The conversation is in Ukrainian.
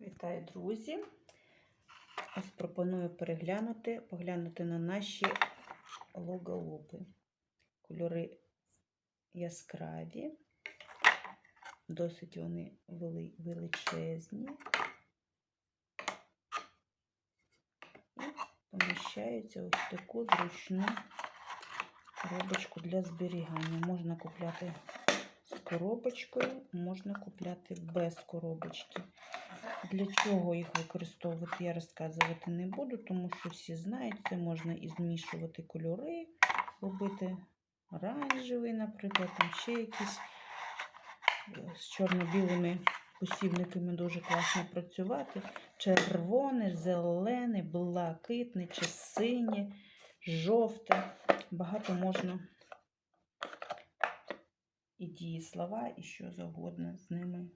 Вітаю, друзі! Ось пропоную переглянути, поглянути на наші логолопи. Кольори яскраві, досить вони величезні і поміщаються ось в таку зручну коробочку для зберігання. Можна купляти з коробочкою, можна купляти без коробочки. Для чого їх використовувати, я розказувати не буду, тому що всі знають, це можна і змішувати кольори, робити оранжевий, наприклад, там ще якісь е, з чорно-білими посібниками дуже класно працювати. Червоне, зелене, блакитне чи синє, жовте. Багато можна і дієслова, і що завгодно з ними.